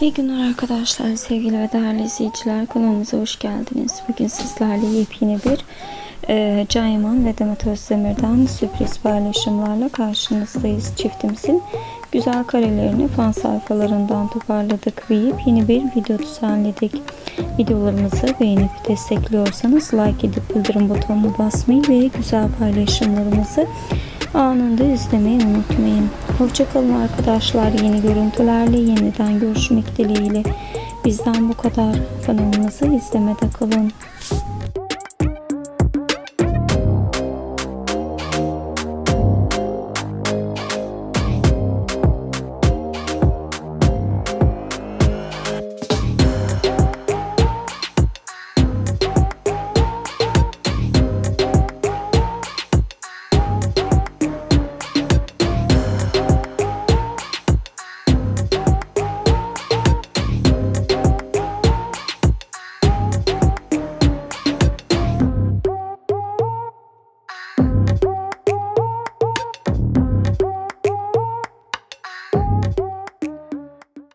İyi günler arkadaşlar, sevgili ve değerli izleyiciler. Kanalımıza hoş geldiniz. Bugün sizlerle yepyeni bir e, Can Yaman ve Demet Özdemir'den sürpriz paylaşımlarla karşınızdayız. Çiftimizin güzel karelerini fan sayfalarından toparladık ve yepyeni bir video düzenledik. Videolarımızı beğenip destekliyorsanız like edip bildirim butonuna basmayı ve güzel paylaşımlarımızı anında izlemeyi unutmayın. Hoşçakalın arkadaşlar. Yeni görüntülerle yeniden görüşmek dileğiyle. Bizden bu kadar. Kanalımızı izlemede kalın.